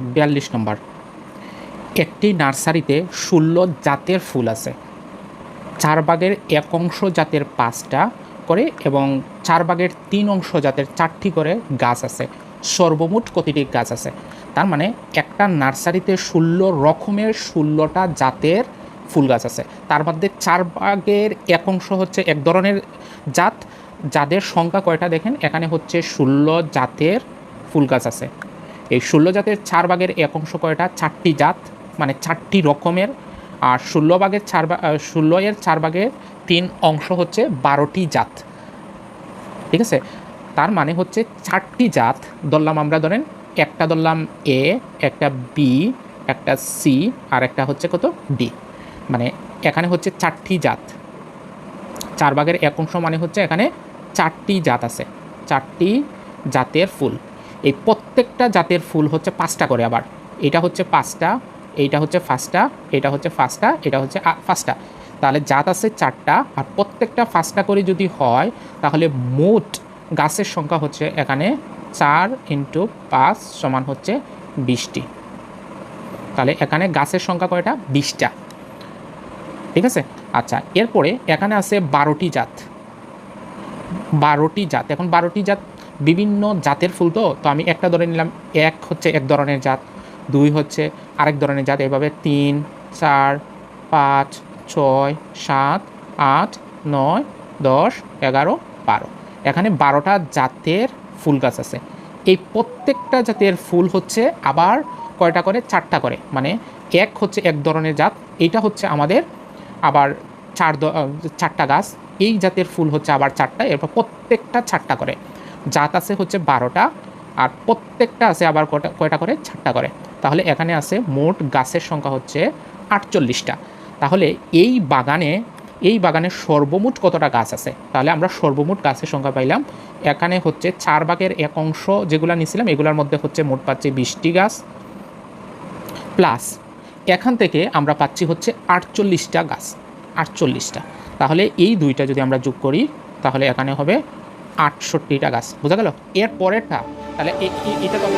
বিয়াল্লিশ নম্বর। একটি নার্সারিতে ষোলো জাতের ফুল আছে। চার ভাগের এক অংশ জাতের পাঁচটা করে এবং চার ভাগের তিন অংশ জাতের চারটি করে গাছ আছে। সর্বমোট কতিটি গাছ আছে। তার মানে একটা নার্সারিতে ষোলো রকমের ষোলোটা জাতের ফুল গাছ আছে। তার মধ্যে চার ভাগের এক অংশ হচ্ছে এক ধরনের জাত। যাদের সংখ্যা কয়টা দেখেন? এখানে হচ্ছে ষোলো জাতের ফুল গাছ আছে। এই ষোলো জাতের চার ভাগের এক অংশ কয়টা? চারটি জাত মানে চারটি রকমের। আর ষোলো ভাগের চার ষোলো এর চার ভাগের তিন অংশ হচ্ছে বারোটি জাত। ঠিক আছে? তার মানে হচ্ছে চারটি জাত ধরলাম আমরা ধরেন, একটা ধরলাম এ একটা বি একটা সি আর একটা হচ্ছে কত? ডি মানে এখানে হচ্ছে চারটি জাত। চার ভাগের এক অংশ মানে হচ্ছে এখানে চারটি জাত আছে। চারটি জাতের ফুল। এই প্রত্যেকটা জাতের ফুল হচ্ছে পাঁচটা করে আবার। এটা হচ্ছে পাঁচটা, এইটা হচ্ছে ফার্স্টটা এটা হচ্ছে ফার্স্টটা এটা হচ্ছে ফার্স্টটা তাহলে জাত আছে চারটা, আর প্রত্যেকটা ফার্স্টটা করে যদি হয়, তাহলে মোট গাছের সংখ্যা হচ্ছে এখানে চার ইন্টু পাঁচ সমান হচ্ছে বিশটি। তাহলে এখানে গাছের সংখ্যা কয়টা? বিশটা। ঠিক আছে? আচ্ছা এরপরে এখানে আছে বারোটি জাত। বারোটি জাত। এখন বারোটি জাত বিভিন্ন জাতের ফুল তো তো আমি একটা ধরে নিলাম, এক হচ্ছে এক ধরনের জাত, দুই হচ্ছে আরেক ধরনের জাত। এভাবে তিন, চার, পাঁচ, ছয়, সাত, আট, নয়, দশ, এগারো, বারো। এখানে বারোটা জাতের ফুল গাছ আছে। এই প্রত্যেকটা জাতের ফুল হচ্ছে আবার কয়টা করে? চারটা করে। মানে এক হচ্ছে এক ধরনের জাত, এইটা হচ্ছে আমাদের আবার চার চারটা গাছ, এই জাতের ফুল হচ্ছে আবার চারটা, এরপর প্রত্যেকটা চারটা করে। জাত আছে হচ্ছে বারোটা, আর প্রত্যেকটা আছে আবার কটা কয়টা করে? চারটা করে। তাহলে এখানে আছে মোট গাছের সংখ্যা হচ্ছে আটচল্লিশটা। তাহলে এই বাগানে এই বাগানে সর্বমোট কতটা গাছ আছে? তাহলে আমরা সর্বমোট গাছের সংখ্যা পাইলাম। এখানে হচ্ছে চার ভাগের এক অংশ যেগুলো নিয়েছিলাম, এগুলোর মধ্যে হচ্ছে মোট পাচ্ছি বিশটি গাছ। প্লাস এখান থেকে আমরা পাচ্ছি হচ্ছে আটচল্লিশটা গাছ। আটচল্লিশটা তাহলে এই দুইটা যদি আমরা যোগ করি, তাহলে এখানে হবে আটষট্টিটা গাছ বোঝা গেল এর পরেরটা, তাহলে এটা তো।